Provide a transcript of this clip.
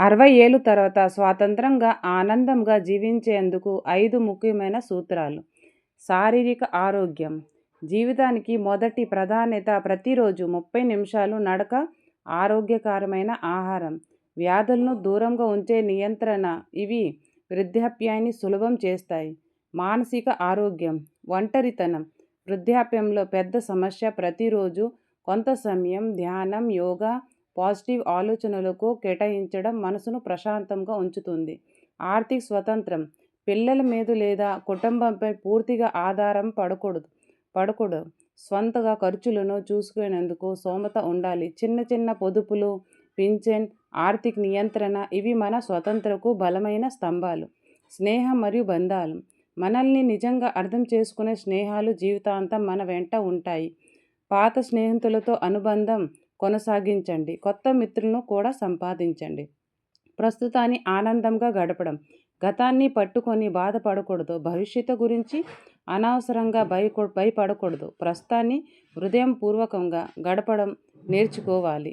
అరవై ఏళ్ళు తర్వాత స్వాతంత్రంగా ఆనందంగా జీవించేందుకు ఐదు ముఖ్యమైన సూత్రాలు. శారీరక ఆరోగ్యం. జీవితానికి మొదటి ప్రాధాన్యత ప్రతిరోజు ముప్పై నిమిషాలు నడక ఆరోగ్యకరమైన ఆహారం. వ్యాధులను దూరంగా ఉంచే నియంత్రణ ఇవి వృద్ధాప్యాన్ని సులభం చేస్తాయి. మానసిక ఆరోగ్యం. ఒంటరితనం. వృద్ధాప్యంలో పెద్ద సమస్య ప్రతిరోజు కొంత సమయం ధ్యానం యోగా పాజిటివ్ ఆలోచనలకు కేటాయించడం మనసును ప్రశాంతంగా ఉంచుతుంది. ఆర్థిక స్వతంత్రం. పిల్లల మీద లేదా కుటుంబంపై పూర్తిగా ఆధారం పడకూడదు. పడకూడదు. స్వంతగా ఖర్చులను చూసుకునేందుకు స్తోమత ఉండాలి. చిన్న చిన్న పొదుపులు పింఛన్ ఆర్థిక నియంత్రణ ఇవి మన స్వతంత్రకు బలమైన స్తంభాలు. స్నేహం మరియు బంధాలు. మనల్ని నిజంగా అర్థం చేసుకునే స్నేహాలు జీవితాంతం మన వెంట ఉంటాయి. పాత స్నేహితులతో అనుబంధం కొనసాగించండి. కొత్త మిత్రులను కూడా సంపాదించండి. ప్రస్తుతాన్ని ఆనందంగా గడపడం. గతాన్ని పట్టుకొని బాధపడకూడదు. భవిష్యత్తు గురించి అనవసరంగా భయ భయపడకూడదు. ప్రస్తుతాన్ని హృదయపూర్వకంగా గడపడం నేర్చుకోవాలి.